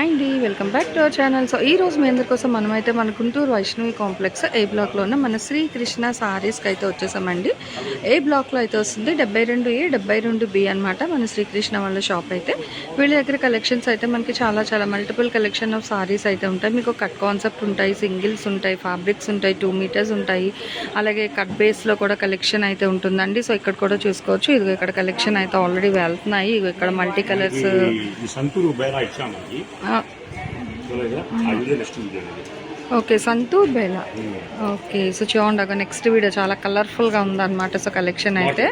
అండి welcome back to our channel. So ఈ రోజు మీ అందరి కోసం మనమైతే మన గుంటూరు వైష్ణవి కాంప్లెక్స్ ఏ బ్లాక్లో ఉన్న మన శ్రీకృష్ణ సారీస్కి అయితే వచ్చేసామండి. ఏ బ్లాక్లో అయితే వస్తుంది? డెబ్బై రెండు ఏ డెబ్బై రెండు బి అనమాట మన శ్రీకృష్ణ వాళ్ళ షాప్ అయితే. వీళ్ళ దగ్గర కలెక్షన్స్ అయితే మనకి చాలా చాలా మల్టిపుల్ కలెక్షన్ ఆఫ్ సారీస్ అయితే ఉంటాయి. మీకు కట్ కాన్సెప్ట్ ఉంటాయి సింగిల్స్ ఉంటాయి ఫ్యాబ్రిక్స్ ఉంటాయి టూ మీటర్స్ ఉంటాయి. అలాగే కట్ బేస్లో కూడా కలెక్షన్ అయితే ఉంటుందండి. సో ఇక్కడ కూడా చూసుకోవచ్చు. ఇదిగో ఇక్కడ కలెక్షన్ అయితే ఆల్రెడీ వెళ్తున్నాయి. ఇక్కడ మల్టీ కలర్స్ ఓకే సంతూర్ బేలా. ఓకే సో చూడండి అక్కడ నెక్స్ట్ వీడియో చాలా కలర్ఫుల్గా ఉందన్నమాట సో కలెక్షన్ అయితే.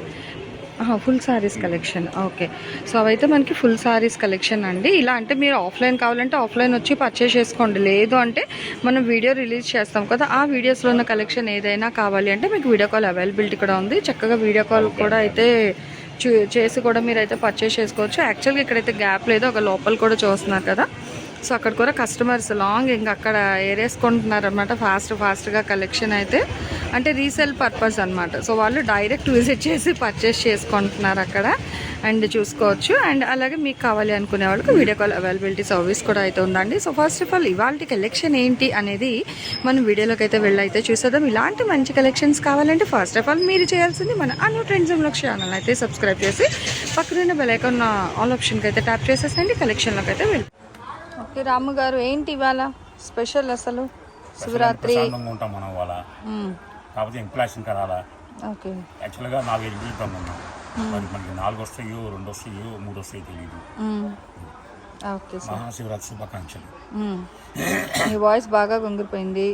Full sarees collection okay. So అవైతే మనకి ఫుల్ సారీస్ కలెక్షన్ అండి. ఇలా అంటే మీరు ఆఫ్లైన్ కావాలంటే ఆఫ్లైన్ వచ్చి పర్చేస్ చేసుకోండి. లేదు అంటే మనం వీడియో రిలీజ్ చేస్తాం కదా ఆ వీడియోస్లో ఉన్న కలెక్షన్ ఏదైనా కావాలి అంటే మీకు వీడియో కాల్ అవైలబిలిటీ కూడా ఉంది. చక్కగా వీడియో కాల్ కూడా అయితే చేసి కూడా మీరు అయితే పర్చేస్ చేసుకోవచ్చు యాక్చువల్గా ఇక్కడైతే గ్యాప్ లేదు. ఒక లోపల కూడా చూస్తున్నారు కదా. సో అక్కడ కూడా కస్టమర్స్ లాంగ్ ఇంకా అక్కడ ఏరేసుకుంటున్నారనమాట ఫాస్ట్ ఫాస్ట్గా కలెక్షన్ అయితే. అంటే రీసేల్ పర్పస్ అనమాట సో వాళ్ళు డైరెక్ట్ విజిట్ చేసి పర్చేస్ చేసుకుంటున్నారు అక్కడ. అండ్ చూసుకోవచ్చు. అండ్ అలాగే మీకు కావాలి అనుకునే వాళ్ళకి వీడియో కాల్ అవైలబిలిటీ సర్వీస్ కూడా అయితే ఉందండి. సో ఫస్ట్ ఆఫ్ ఆల్ ఇవాళ కలెక్షన్ ఏంటి అనేది మనం వీడియోలోకి అయితే వెళ్ళైతే చూసేద్దాం. ఇలాంటి మంచి కలెక్షన్స్ కావాలంటే ఫస్ట్ ఆఫ్ ఆల్ మీరు చేయాల్సింది మన అను బ్లాగ్ ఛానల్ అయితే సబ్స్క్రైబ్ చేసి పక్కన బెల్ ఐకాన్ ఆల్ ఆప్షన్కి అయితే ట్యాప్ చేసేసండి. కలెక్షన్లోకి అయితే వెళ్ళి ఓకే రాము గారు ఏంటి ఇవాళ స్పెషల్ అసలు? శివరాత్రి. ఉంటాం మనం మ్మ్. కాకపోతే ఇన్ఫ్లేషన్ కరాలా. ఓకే. యాక్చువల్గా జీవితం ఉన్నాం మరి మనకి నాలుగు వస్తాయో రెండు వస్తాయో మూడు వస్తాయో తెలియదు మ్మ్. Okay sir. మహాశివరాత్రి శుభాకాంక్షలు. మీ వాయిస్ బాగా గుంగిరిపోయింది.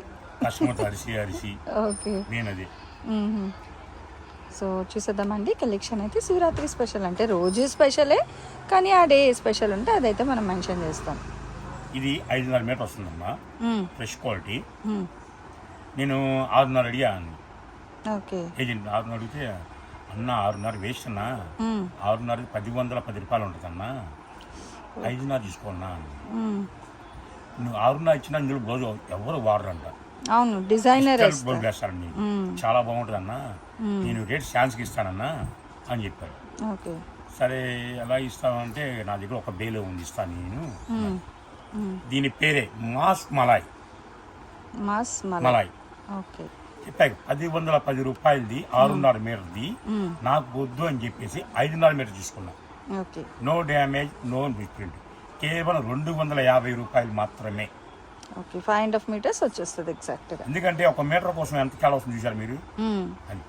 కస్టమర్ అరిసి అరిసి. ఓకే. నేను అది మ్మ్. సో చూసేద్దామండి. కలెక్షన్ అయితే శివరాత్రి స్పెషల్ అంటే రోజు స్పెషలే కానీ ఆ డే స్పెషల్ ఉంటే అదైతే మనం మెన్షన్ చేస్తాం. ఇది ఐదున్నర మీటర్ వస్తుందమ్మా. మ్మ్. Fresh quality. నేను ఆరున్నర అడిగాను ఏజెంట్ ఆరున్నర అడిగితే అన్న ఆరున్నర వేస్ట్ అన్నా. ఆరున్నర పది వందల పది రూపాయలు ఉంటుందన్నా ఐదున్నర తీసుకోన్నా. నువ్వు ఆరున్నర ఇచ్చినా ఇందులో బ్లౌజ్ ఎవరు వాడరంట. అవును డిజైనర్ బ్లౌజ్ వేస్తారండి. చాలా బాగుంటుంది అన్న. నేను రేట్ ఛాన్స్కి ఇస్తానన్నా అని చెప్పారు సరే ఎలా ఇస్తానంటే నా దగ్గర ఒక బేలో ఉంది ఇస్తాను నేను. దీని పేరే మాస్ మలాయ్. మాస్ మలై మలాయ్. ఓకే. పది వందల పది రూపాయలది ఆరున్నర మీటర్ది. మ్మ్. నాకు వద్దు అని చెప్పేసి ఐదున్నర మీటర్ తీసుకున్నా. Okay. No damage no misprint కేవలం రెండు వందల యాభై రూపాయలు మాత్రమే. Okay five and half metres వచ్చేస్తుంది ఎగ్జాక్ట్గా ఎందుకంటే ఒక మీటర్ కోసం ఎంత కాలం వస్తుంది చూసారు మీరు? అని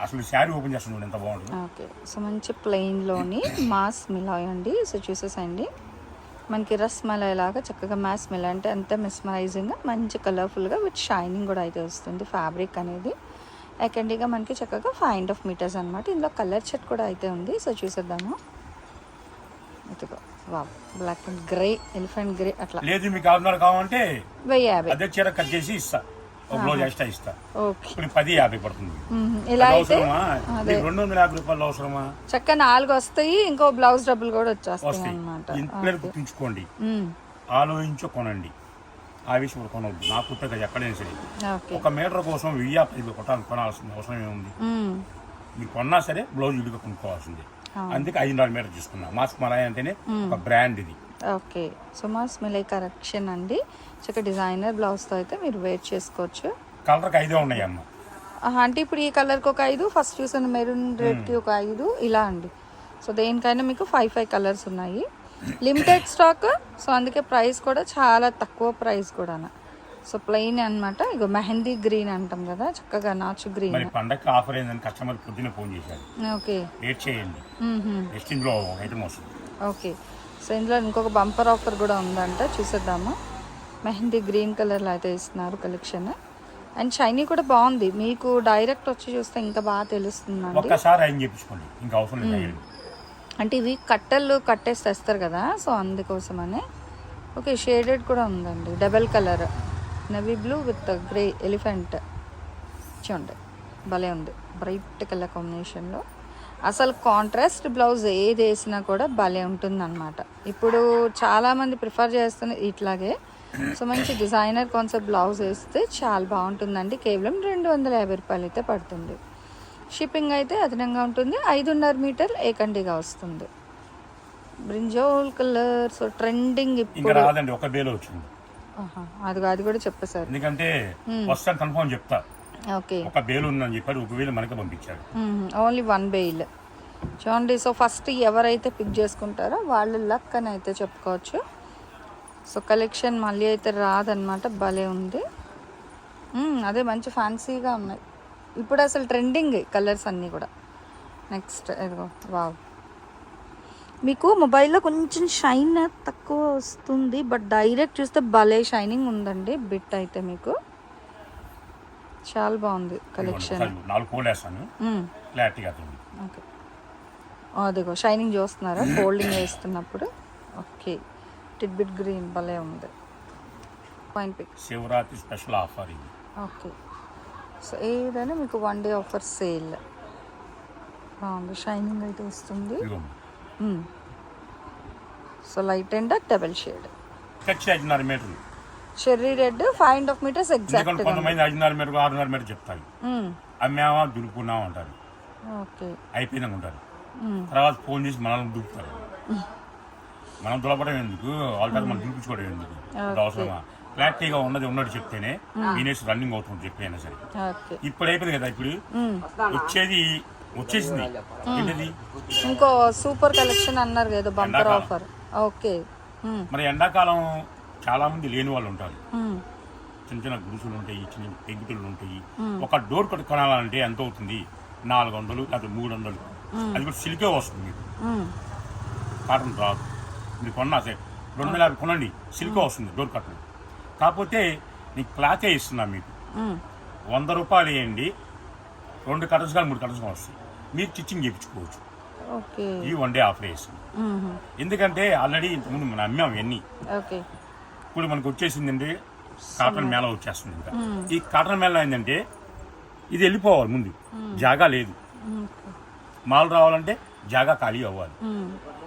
అసలు శారీ ఓపెన్ చేస్తుంది ఎంత బాగుంటుంది. ఓకే సో మంచి ప్లెయిన్లోని మాస్ మిలాయ్ అండి. సో చూసేసండి. మనకి రస్ మలాయ్ లాగా చక్కగా మాస్ మిలాయ్ అంటే అంత మెస్మరైజింగ్గా మంచి కలర్ఫుల్గా విత్ షైనింగ్ కూడా అయితే వస్తుంది ఫ్యాబ్రిక్ అనేది. ఎకండిగా మనకి చక్కగా ఫైవ్ అండ్ హాఫ్ మీటర్స్ అనమాట ఇందులో కలర్ చెట్ కూడా అయితే ఉంది. సో చూసేద్దాము. ఇదిగో వా black and grey elephant grey అట్లా. లేదు మీకు కావాలంటే వెయ్యి యాభై. అదే చీర కట్ చేసి ఇస్తా. ఒక బ్లౌజ్ ఎక్స్ట్రా ఇస్తా. ఇప్పుడు పది యాభై పడుతుంది. ఇలా అవసరమా? రెండు వందల యాభై రూపాయలు అవసరమా? చక్కగా నాలుగు వస్తాయి ఇంకో బ్లౌజ్ డబ్బులు కూడా వచ్చేస్తాయి ఇంట్లో గుర్తుంచుకోండి ఆలోచించో కొనండి. ఆవేశం కొనవద్దు నా పుట్టక ఎక్కడైనా సరే. ఒక మీటర్ కోసం వెయ్యి పది కొట్టాలి కొనాల్సిన అవసరం ఏముంది. మీరు కొన్నా సరే బ్లౌజ్ విడిగా కొనుక్కోవాల్సిందే. అందుకే ఐదున్నర మీటర్ తీసుకున్నా. మాస్క్ మలాయ్ అంటేనే ఒక బ్రాండ్ ఇది. ఓకే. సుమాస్ మిలై కరెక్షన్ అండి. చక్క డిజైనర్ బ్లౌజ్తో అయితే మీరు వేర్ చేసుకోవచ్చు. కలర్కి ఐదే ఉన్నాయి అమ్మ అంటే ఇప్పుడు ఈ కలర్కి ఒక ఐదు ఫస్ట్ చూసిన మెరూన్ రెడ్కి ఒక ఐదు ఇలా అండి. సో దేనికైనా మీకు ఫైవ్ ఫైవ్ కలర్స్ ఉన్నాయి. లిమిటెడ్ స్టాక్ సో అందుకే ప్రైస్ కూడా చాలా తక్కువ ప్రైస్ కూడా సో ప్లెయిన్ అన్నమాట. ఇగో మెహందీ గ్రీన్ అంటాం కదా చక్కగా నాచు గ్రీన్. మరి ఆఫర్ అయిందని కస్టమర్ పొద్దున్న ఫోన్ చేశారు. ఓకే. రేట్ చేయండి. నెక్స్ట్ ఇందులో ఐటమ్ వస్తుంది. ఓకే. సో ఇందులో ఇంకొక బంపర్ ఆఫర్ కూడా ఉందంట. చూసేద్దాము. మెహందీ గ్రీన్ కలర్లో అయితే ఇస్తున్నారు కలెక్షన్ అండ్ షైనీ కూడా బాగుంది. మీకు డైరెక్ట్ వచ్చి చూస్తే ఇంకా బాగా తెలుస్తుందండి. ఒక్కసారి ఆయన చెప్పించుకోండి. ఇంకా అవసరం లేదు ఐరన్. అంటే ఇవి కట్టెలు కట్టేసి తెస్తారు కదా సో అందుకోసమని. ఓకే షేడెడ్ కూడా ఉందండి. Double colour navy blue with grey elephant చూడండి. భలే ఉంది. బ్రైట్ కలర్ కాంబినేషన్లో అసలు కాంట్రాస్ట్ బ్లౌజ్ ఏది వేసినా కూడా భలే ఉంటుందన్నమాట. ఇప్పుడు చాలామంది ప్రిఫర్ చేస్తున్న ఇట్లాగే. సో మంచి డిజైనర్ కాన్సెప్ట్ బ్లౌజ్ వేస్తే చాలా బాగుంటుందండి. కేవలం రెండు వందల యాభై రూపాయలు అయితే పడుతుంది. షిప్పింగ్ అయితే అదనంగా ఉంటుంది. ఐదున్నర మీటర్ ఏకండిగా వస్తుంది. బ్రింజోల్ కలర్ సో ట్రెండింగ్ ఇప్పుడు. రాదండి ఒక బేలో వచ్చింది. ఆహా, అది అది కూడా చెప్పేశారు ఎందుకంటే కన్ఫర్మ్ చెప్తా. ఒక బేలు ఉందని చెప్పాడు ఒక వేలు మనకే పంపించాడు. ఓన్లీ వన్ బెయిల్ చూడండి సో ఫస్ట్ ఎవరైతే పిక్ చేసుకుంటారో వాళ్ళు లక్ అని అయితే చెప్పుకోవచ్చు. సో కలెక్షన్ మళ్ళీ అయితే రాదనమాట భలే ఉంది. అదే మంచి ఫ్యాన్సీగా ఉన్నాయి. ఇప్పుడు అసలు ట్రెండింగ్ కలర్స్ అన్నీ కూడా. నెక్స్ట్ ఇదిగో వావ్ మీకు మొబైల్లో కొంచెం షైన్ తక్కువ వస్తుంది బట్ డైరెక్ట్ చూస్తే భలే షైనింగ్ ఉందండి బిట్ అయితే మీకు. చాలా బాగుంది కలెక్షన్ నాలుగు కోళ్ళు వేస్తాను. క్లారిటీగా ఓకే. అదిగో షైనింగ్ చూస్తున్నారా? ఫోల్డింగ్ వేస్తున్నప్పుడు ఓకే. టిడ్బిట్ గ్రీన్ భలే ఉంది. Fine pick Shivaratri special offer ఇది. ఓకే. సో ఏదైనా మీకు వన్ డే ఆఫర్ సేల్ బాగుంది. షైనింగ్ అయితే వస్తుంది. So light and double shade ఖర్చు ఐదున్నర మీటర్లు sherry red five and half metres exact కొంతమంది ఐదున్నర మీటర్ ఆరున్నర మీటర్ చెప్తారు. అమ్మావా దులుపుకున్నాం అంటారు. ఓకే. అయిపోయిందని ఉంటారు. తర్వాత ఫోన్ చేసి మనల్ని దులుపుతారు. మనం దులపడం ఎందుకు? వాళ్ళ మనం దులిపించుకోవడం ఎందుకు? అవసరమా? క్లారిటీగా ఉన్నది ఉన్నట్టు చెప్తేనే ఈనేసి రన్నింగ్ అవుతుంది చెప్పైనా సరే. ఇప్పుడు అయిపోయింది కదా ఇప్పుడు? వచ్చేది వచ్చేసింది. ఏంటిది? ఇంకో సూపర్ కలెక్షన్ అన్నారు కదా బంపర్. Offer okay. మరి ఎండాకాలం చాలా మంది లేని వాళ్ళు ఉంటారు. చిన్న చిన్న గురుసులు ఉంటాయి చిన్న పెంకుతులు ఉంటాయి. ఒక డోర్ కట్ కొనాలంటే ఎంత అవుతుంది? నాలుగు వందలు లేకపోతే మూడు వందలు అది కూడా సిల్కే వస్తుంది మీకు. కాటన్ రాదు. మీరు కొన్నా సరే రెండు వందల యాభై కొనండి సిల్కే వస్తుంది డోర్ కట్లు కాకపోతే నీకు క్లాతే ఇస్తున్నా మీకు. వంద రూపాయలు వేయండి రెండు కటన్స్ కానీ మూడు కటన్స్ కానీ వస్తాయి. మీరు స్టిచ్చింగ్ చేయించుకోవచ్చు. ఈ వన్ డే ఆఫర్ వేస్తుంది. ఎందుకంటే ఆల్రెడీ ఇంతకుముందు మనం అమ్మాం ఇవన్నీ. ఇప్పుడు మనకు వచ్చేసిందంటే కాటన్ మేళ వచ్చేస్తుంది ఇంకా. ఈ కాటన్ మేళ ఏంటంటే ఇది వెళ్ళిపోవాలి ముందు. జాగా లేదు. మాల్ రావాలంటే జాగా ఖాళీ అవ్వాలి.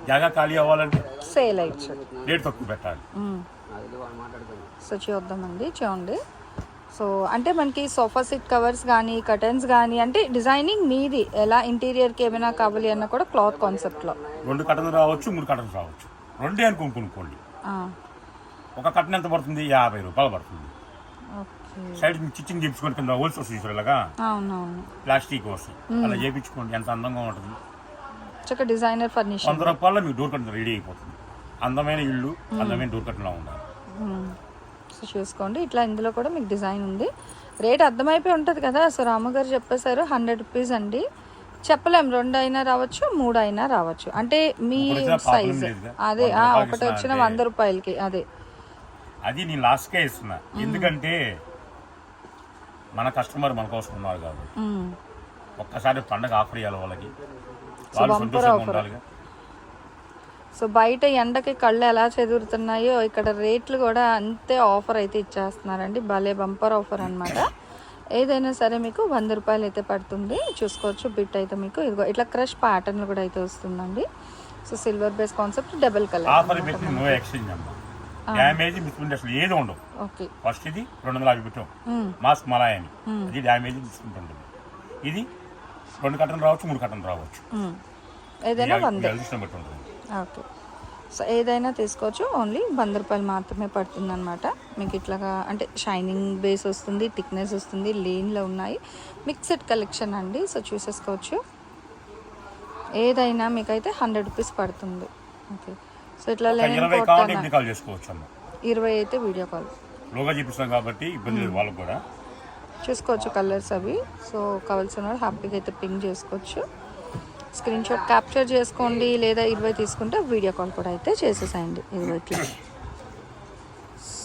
జాగా ఖాళీ అవ్వాలంటే సేల్ అయ్యచ్చు రేట్ తక్కువ పెట్టాలి. సో చూద్దామండి చూడండి. సో అంటే మనకి సోఫా సెట్ కవర్స్ కానీ కర్టన్స్ కానీ అంటే డిజైనింగ్ మీది ఎలా ఇంటీరియర్కి ఏమైనా కావాలి అన్న కూడా క్లాత్ కాన్సెప్ట్లో. రెండు కటన్ రావచ్చు మూడు కటన్స్ రావచ్చు. రెండే అనుకుని కొనుక్కోండి ఒక కటన్ ఎంత పడుతుంది? యాభై రూపాయలు పడుతుంది. సైడ్ స్టిచ్చింగ్ చేయించుకొని కింద హోల్స్ వస్తుంది ఇలాగా ప్లాస్టిక్ వస్తుంది అలా చేయించుకోండి ఎంత అందంగా ఉంటుంది. Designer furnishing. వంద రూపాయల్లో మీకు డోర్ కట్టన్ రెడీ అయిపోతుంది. అందమైన ఇల్లు అందమైన డోర్ కట్టన్లా ఉండాలి. సో చూసుకోండి ఇట్లా ఇందులో కూడా మీకు డిజైన్ ఉంది. రేట్ అర్థమైపోయి ఉంటుంది కదా సో రామగారు చెప్పేశారు హండ్రెడ్ రూపీస్ అండి. చెప్పలేం రెండు అయినా రావచ్చు మూడు అయినా రావచ్చు. అంటే మీ సైజ్. అదే ఒకటి వచ్చిన వంద రూపాయలకి అదే. అది నేను లాస్ట్కే ఇస్తున్నా. ఎందుకంటే మన కస్టమర్ మన కోసం ఉన్నారు కాబట్టి. మ్మ్. ఒక్కసారి పండగ ఆఫర్ ఇవ్వాలి వాళ్ళకి. వాళ్ళు సంతోషంగా. ఉండాలిగా. సో బయట ఎండకి కళ్ళు ఎలా చెదురుతున్నాయో ఇక్కడ రేట్లు కూడా అంతే ఆఫర్ అయితే ఇచ్చేస్తున్నారండి. భలే బంపర్ ఆఫర్ అన్నమాట. ఏదైనా సరే మీకు వంద రూపాయలు అయితే పడుతుంది. చూసుకోవచ్చు బిట్ అయితే మీకు. ఇదిగో ఇట్లా క్రష్ ప్యాటర్న్ కూడా అయితే వస్తుందండి. So silver base concept double colour offer పెట్టి నో ఎక్స్చేంజ్ అమ్మా డ్యామేజ్ మిస్ప్రింట్ అసలు ఏది ఉండవు. ఓకే. ఫస్ట్ ఇది రెండు వందల యాభై పెట్టాం మాస్క్ మలాయ్ అని అది డ్యామేజ్ మిస్ప్రింట్ ఉంటుంది ఇది రెండు కట్టలు రావచ్చు మూడు కట్టలు రావచ్చు. ఏదైనా బట్టి ఉంటుంది ఓకే. సో ఏదైనా తీసుకోవచ్చు ఓన్లీ వంద రూపాయలు మాత్రమే పడుతుంది అనమాట మీకు ఇట్లాగా అంటే షైనింగ్ బేస్ వస్తుంది థిక్నెస్ వస్తుంది లేన్లో ఉన్నాయి. మిక్స్డ్ కలెక్షన్ అండి సో చూసేసుకోవచ్చు. ఏదైనా మీకైతే హండ్రెడ్ రూపీస్ పడుతుంది. ఓకే. సో ఇట్లా ఇరవై కావాలంటే కాటన్ ఎన్ని కాల్ చేసుకోవచ్చు అమ్మ? ఇరవై అయితే వీడియో కాల్. లోగా చూపిస్తాం కాబట్టి ఇబ్బంది లేదు వాళ్ళకి కూడా. చూసుకోవచ్చు కలర్స్ అవి. సో కావాల్సిన వాళ్ళు హ్యాపీగా అయితే పింక్ చేసుకోవచ్చు. స్క్రీన్ షాట్ క్యాప్చర్ చేసుకోండి లేదా ఇరవై తీసుకుంటే వీడియో కాల్ కూడా అయితే చేసేసేయండి. ఇరవైకి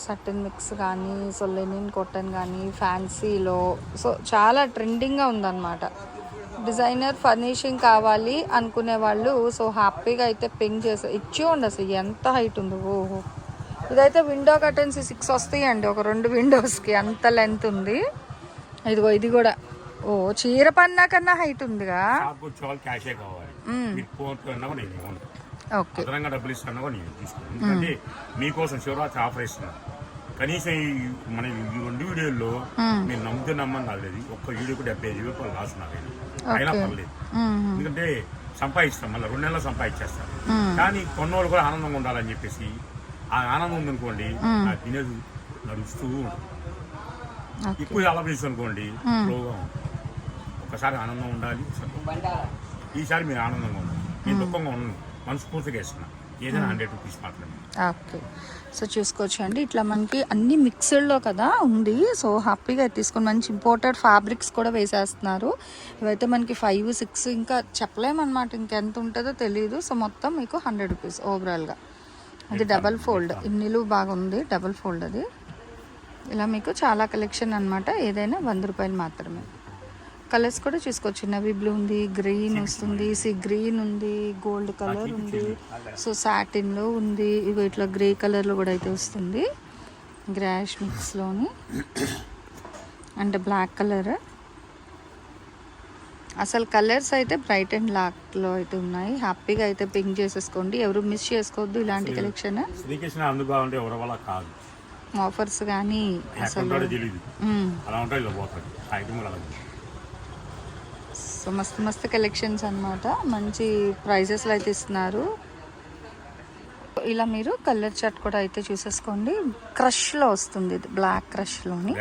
సటన్ మిక్స్ కానీ సో లెనిన్ కాటన్ కానీ ఫ్యాన్సీలో సో చాలా ట్రెండింగ్గా ఉందన్నమాట. డిజైనర్ ఫర్నిషింగ్ కావాలి అనుకునే వాళ్ళు సో హ్యాపీగా అయితే పింక్ చేసి ఇచ్చి ఉండి అసలు ఎంత హైట్ ఉందో ఓహో. ఇదైతే విండో కర్టన్స్ సిక్స్ వస్తాయండి ఒక రెండు విండోస్కి అంత లెంత్ ఉంది. ఇదిగో ఇది కూడా. ఓ చీర పన్నా కన్నా హైట్ ఉందిగా? కూడా ఓకే. డబ్బులు కూడా మీకోసం శివరాత్రి ఆఫర్ ఇస్తున్నాను కనీసం మన ఈ రెండు వీడియోల్లో నేను నమ్మితే నమ్మని నాకు లేదు ఒక్క వీడియోకి డెబ్బై ఐదు రూపాయలు లాస్ అయినా పర్లేదు. ఎందుకంటే సంపాదిస్తాం మళ్ళీ రెండు నెలలు సంపాదించేస్తాను కానీ కొన్నోళ్ళు కూడా ఆనందంగా ఉండాలని చెప్పేసి ఆ ఆనందం ఉందనుకోండి నా తినేది నడుస్తూ ఉంటుంది. ఎక్కువ ఆలోచిస్తూ అనుకోండి స్లోగా ఒకసారి ఆనందం ఉండాలి ఈసారి మీరు ఆనందంగా ఉండాలి నేను దుఃఖంగా ఉన్నాను మనస్ఫూర్తిగా ఇస్తున్నా ఏదైనా హండ్రెడ్ రూపీస్ మాత్రమే. ఓకే సో చూసుకోవచ్చు అండి ఇట్లా మనకి అన్ని మిక్స్డ్లో కదా ఉంది. సో హ్యాపీగా తీసుకొని మంచి ఇంపోర్టెడ్ ఫ్యాబ్రిక్స్ కూడా వేసేస్తున్నారు. ఇవైతే మనకి ఫైవ్ సిక్స్ ఇంకా చెప్పలేమన్నమాట ఇంకెంత ఉంటుందో తెలియదు సో మొత్తం మీకు హండ్రెడ్ రూపీస్ ఓవరాల్గా అది డబల్ ఫోల్డ్ ఇన్నిలు బాగుంది. డబల్ ఫోల్డ్ అది. ఇలా మీకు చాలా కలెక్షన్ అన్నమాట. ఏదైనా వంద రూపాయలు మాత్రమే. కలర్స్ కూడా చూసుకోవచ్చు. నవీ బ్లూ ఉంది గ్రీన్ వస్తుంది సి గ్రీన్ ఉంది గోల్డ్ కలర్ ఉంది. సో సాటిన్లో ఉంది. ఇవి ఇట్లా గ్రే కలర్లో కూడా అయితే వస్తుంది. గ్రాష్ మిక్స్లోని. And black colour. అసలు కలర్స్ అయితే బ్రైట్ అండ్ బ్లాక్లో అయితే ఉన్నాయి. హ్యాపీగా అయితే పింక్ చేసేసుకోండి. ఎవరు మిస్ చేసుకోవద్దు ఇలాంటి కలెక్షన్. కాదు. ఆఫర్స్ కానీ అసలు ఉంటాడో తెలియదు మ్మ్. అలా ఉంటాడు ఇలా పోతాడు ఆ ఐటమ్ కూడా అలాగే సో మస్తు మస్తు కలెక్షన్స్ అన్నమాట. మంచి ప్రైజెస్లో అయితే ఇస్తున్నారు. ఇలా మీరు కలర్ చార్ట్ కూడా అయితే చూసేసుకోండి. క్రష్లో వస్తుంది ఇది బ్లాక్ క్రష్లోని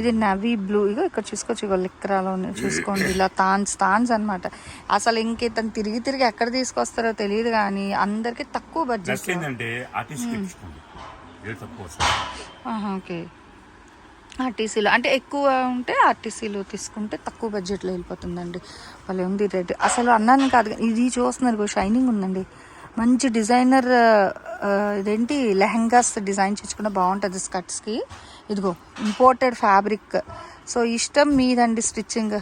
ఇది నవీ బ్లూ ఇగో ఇక్కడ చూసుకోవచ్చు ఇగో లిక్రాలో చూసుకోండి. ఇలా తాన్స్ తాన్స్ అన్నమాట. అసలు ఇంకేతను తిరిగి తిరిగి ఎక్కడ తీసుకొస్తారో తెలియదు కానీ అందరికి తక్కువ బడ్జెట్ ఓకే ఆర్టీసీలో. అంటే ఎక్కువ ఉంటే ఆర్టీసీలో తీసుకుంటే తక్కువ బడ్జెట్లో వెళ్ళిపోతుందండి. భలే ఉంది రేట్ అసలు అన్నాను కాదు ఇది చూస్తున్నారు షైనింగ్ ఉందండి. మంచి డిజైనర్ ఇదేంటి? లెహంగాస్ డిజైన్ చేసుకున్న బాగుంటుంది స్కర్ట్స్కి. ఇదిగో ఇంపోర్టెడ్ ఫ్యాబ్రిక్ సో ఇష్టం మీదండి స్టిచ్చింగ్.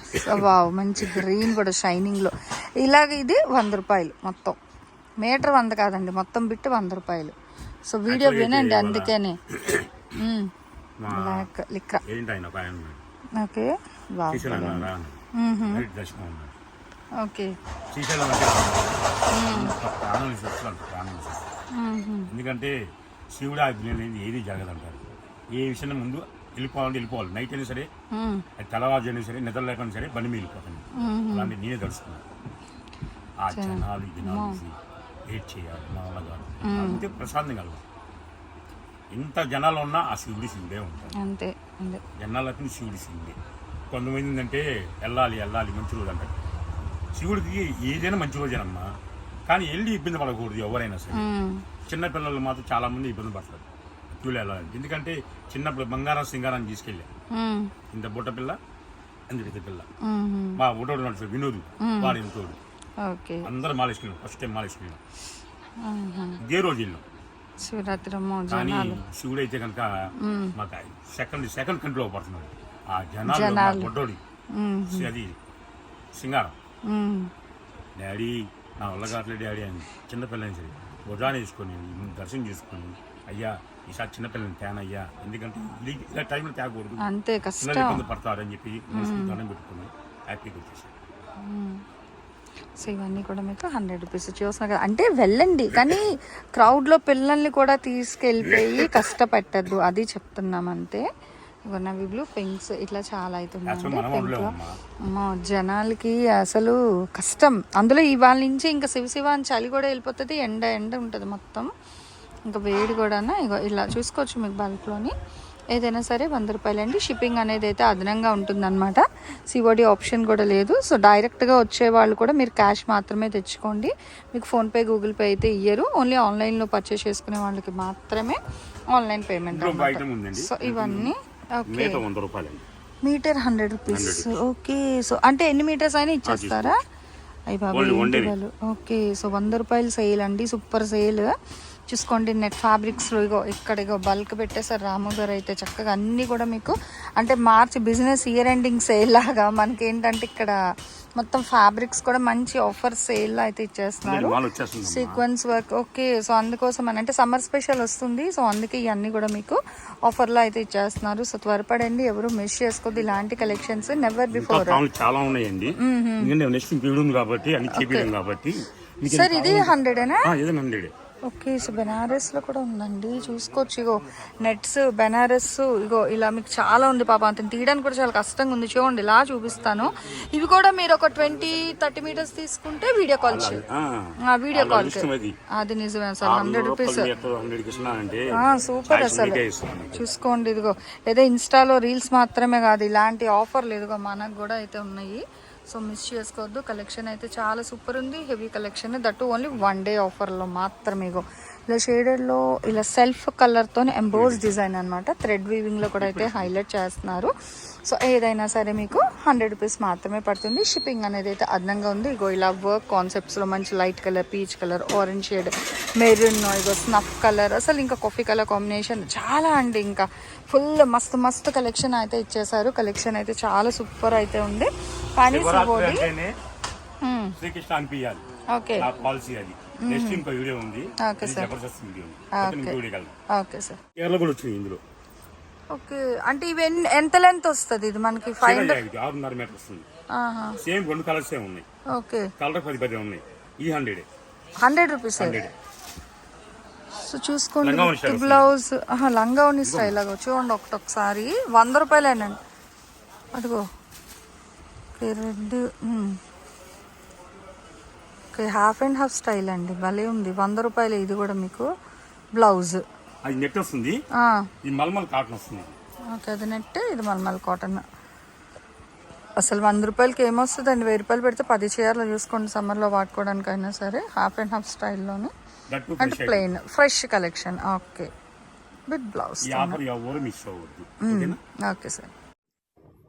వావ్ మంచి గ్రీన్ కూడా షైనింగ్లో. ఇలాగ ఇది వంద రూపాయలు మొత్తం. మీటర్ వంద కాదండి మొత్తం బిట్టు వంద రూపాయలు. సో వీడియో వినండి అందుకనే. బ్లాక్ లిక్రా ఏంటి ఆయన ఒక ఆయన ఓకే. ఓకే. ఎందుకంటే శివుడు ఆజ్ఞ ఏది జరగదంటారు. ఏ విషయం ముందు వెళ్ళిపోవాలంటే వెళ్ళిపోవాలి. నైట్ అయినా సరే తెల్లవారు అయినా సరే నిద్ర లేకపోయినా సరే బండి మీద వెళ్ళిపోతాను. మ్మ్. అలాంటి నేనే తడుచుకున్నాను ఆ జనాలు జనాలు వెయిట్ చేయాలి? మా వల్ల కాదు. అంతే ప్రశాంతం కలవాలి ఇంత జనాలు ఉన్నా ఆ శివుడి శివుడే ఉంటాడు. అంతే జనాలకి శివుడి శివుడే. కొంతమంది ఏంటంటే వెళ్ళాలి వెళ్ళాలి మంచి రోజు అంటారు. శివుడికి ఏదైనా మంచి రోజేనమ్మా కానీ వెళ్ళి ఇబ్బంది పడకూడదు ఎవరైనా సరే. మ్మ్. చిన్న పిల్లలు మాత్రం చాలా మంది ఇబ్బంది పడతారు. క్యూలో వెళ్ళాలి ఎందుకంటే చిన్నప్పుడు బంగారం సింగారాన్ని తీసుకెళ్ళా. ఇంత బుట్ట పిల్ల ఇంత పిల్ల. మా ఊటోడు నడుచు వినోదు. వాడు ఇంతోడు ఓకే. అందరూ మాలేసుకెళ్ళాం ఫస్ట్ టైం మాలేసుకెళ్ళాం. మ్మ్. ఇదే రోజు వెళ్ళాం. శివరాత్రి జనాలు. శివుడు అయితే కనుక. మాకు సెకండ్ సెకండ్ కంట్రీలో పడుతున్నాడు. ఆ జనాలు మ్మ్. అది సింగారం. డాడీ నా వల్ల కావట్లేదు డాడీ అని చిన్నపిల్లని సరే బుధాన్ని వేసుకొని దర్శనం చేసుకొని అయ్యా ఈసారి చిన్నపిల్లని తేనయ్యా ఎందుకంటే ఇలా టైంలో తేకూడదు. అంతే కష్టం ఇబ్బంది పడతారని చెప్పి దండం పెట్టుకుని హ్యాపీగా వచ్చేసాను సో ఇవన్నీ కూడా మీకు హండ్రెడ్ రూపీస్ చూస్తున్నా కదా. అంటే వెళ్ళండి కానీ క్రౌడ్లో పిల్లల్ని కూడా తీసుకెళ్ళిపోయి కష్టపెట్టద్దు అది చెప్తున్నాం అంతే. ఇగో నవి బ్లూ పింక్స్ ఇట్లా చాలా అమ్మో. జనాలకి అసలు కష్టం. అందులో ఇవాళ నుంచి ఇంకా శివ శివ అని చలి కూడా వెళ్ళిపోతుంది ఎండ ఎండ ఉంటుంది మొత్తం. ఇంకా వేడి కూడా ఇగో ఇలా చూసుకోవచ్చు మీకు బల్క్లోని ఏదైనా సరే వంద రూపాయలు అండి షిప్పింగ్ అనేది అయితే అదనంగా ఉంటుందన్నమాట. సిఓడి ఆప్షన్ కూడా లేదు. సో డైరెక్ట్గా వచ్చే వాళ్ళు కూడా మీరు క్యాష్ మాత్రమే తెచ్చుకోండి. మీకు ఫోన్పే గూగుల్ పే అయితే ఇయ్యరు. ఓన్లీ ఆన్లైన్లో పర్చేస్ చేసుకునే వాళ్ళకి మాత్రమే ఆన్లైన్ పేమెంట్ సో ఇవన్నీ ఓకే రూపాయలండి. Metre hundred rupees okay so అంటే ఎన్ని మీటర్స్ అయినా ఇచ్చేస్తారా? అయ్యి బాబు. ఓకే సో వంద రూపాయలు సేల్ అండి. సూపర్ సేల్ చూసుకోండి నెట్ ఫ్యాబ్రిక్స్ ఇగో ఇక్కడ ఇగో బల్క్ పెట్టేసారు రాము గారు అయితే చక్కగా అన్నీ కూడా మీకు అంటే March business year ending sale లాగా మనకి ఏంటంటే ఇక్కడ మొత్తం ఫ్యాబ్రిక్స్ కూడా మంచి ఆఫర్ సేల్ అయితే ఇచ్చేస్తున్నారు. సీక్వెన్స్ వర్క్ ఓకే సో అందుకోసం అని అంటే సమ్మర్ స్పెషల్ వస్తుంది సో అందుకే ఇవన్నీ కూడా మీకు ఆఫర్లో అయితే ఇచ్చేస్తున్నారు. సో త్వరపడండి ఎవరు మిస్ చేసుకోవద్దు ఇలాంటి కలెక్షన్స్ నెవర్ బిఫోర్ చాలా ఉన్నాయండి. నెక్స్ట్ కాబట్టి సార్ ఇది హండ్రెడేనా హండ్రెడ్ ఓకే సో బెనారస్లో కూడా ఉందండి. చూసుకోవచ్చు ఇగో నెట్స్ బెనారస్ ఇగో ఇలా మీకు చాలా ఉంది పాప. అంత తీయడానికి కూడా చాలా కష్టంగా ఉంది. చూడండి ఇలా చూపిస్తాను. ఇవి కూడా మీరు ఒక ట్వంటీ థర్టీ మీటర్స్ తీసుకుంటే వీడియో కాల్ వీడియో కాల్ అది నిజమే అసలు హండ్రెడ్ రూపీస్. సూపర్ అసలు. చూసుకోండి ఇదిగో. ఏదో ఇన్స్టాలో రీల్స్ మాత్రమే కాదు ఇలాంటి ఆఫర్లు ఇదిగో మనకు కూడా అయితే ఉన్నాయి. సో మిస్ చేసుకోవద్దు. కలెక్షన్ అయితే చాలా సూపర్ ఉంది. Heavy collection that only one day ఆఫర్లో మాత్రమే ఇలా షేడెడ్లో ఇలా సెల్ఫ్ కలర్తో ఎంబోస్ డిజైన్ అనమాట థ్రెడ్ వీవింగ్లో కూడా అయితే హైలైట్ చేస్తున్నారు. సో ఏదైనా సరే మీకు హండ్రెడ్ రూపీస్ మాత్రమే పడుతుంది. షిప్పింగ్ అనేది అయితే అదనంగా ఉంది. ఇగో ఇలా వర్క్ కాన్సెప్ట్స్లో మంచి light colour peach colour orange shade maroon ఇగో స్నఫ్ కలర్ అసలు ఇంకా కాఫీ కలర్ కాంబినేషన్ చాలా అండి ఇంకా. ఫుల్ మస్తు మస్తు కలెక్షన్ అయితే ఇచ్చేసారు కలెక్షన్ అయితే చాలా సూపర్ అయితే ఉంది. శ్రీకృష్ణ అనిపించాలి ఓకే. పాలసీ అది. నెక్స్ట్ ఇంకో వీడియో ఉంది. Okay sir. జబర్దస్త్ వీడియో ఉంది. ఓకే. సార్. కేరళ కూడా వచ్చింది ఇందులో. ఓకే. అంటే ఇవి ఎంత లెంత్ వస్తుంది ఇది మనకి? ఫైవ్ చీర ఇది ఆరున్నర మీటర్ వస్తుంది సేమ్ రెండు కలర్స్ ఏ ఉన్నాయి. ఓకే. కలర్ పది పది ఉన్నాయి. ఈ hundred. Hundred rupees hundred. So చూసుకోండి. బ్లౌజ్ ఆహా, లంగావోని స్టైల్ చూడండి ఒకటి ఒకసారి వంద రూపాయలేనండి. అదిగో. Okay red. Okay half and half style అండి. భలే ఉంది. వంద రూపాయలు ఇది కూడా మీకు. బ్లౌజ్. అది నెట్ వస్తుంది? ఇది మల్మల్ కాటన్ వస్తుంది. ఓకే అది నెట్ ఇది మల్మల్ కాటన్. అసలు వంద రూపాయలకి ఏమొస్తుందండి? వెయ్యి రూపాయలు పెడితే పది చీరలు చూసుకోండి సమ్మర్లో వాడుకోవడానికైనా సరే హాఫ్ అండ్ హాఫ్ స్టైల్లోని. అంటే plain fresh collection. Okay. With blouse okay sir.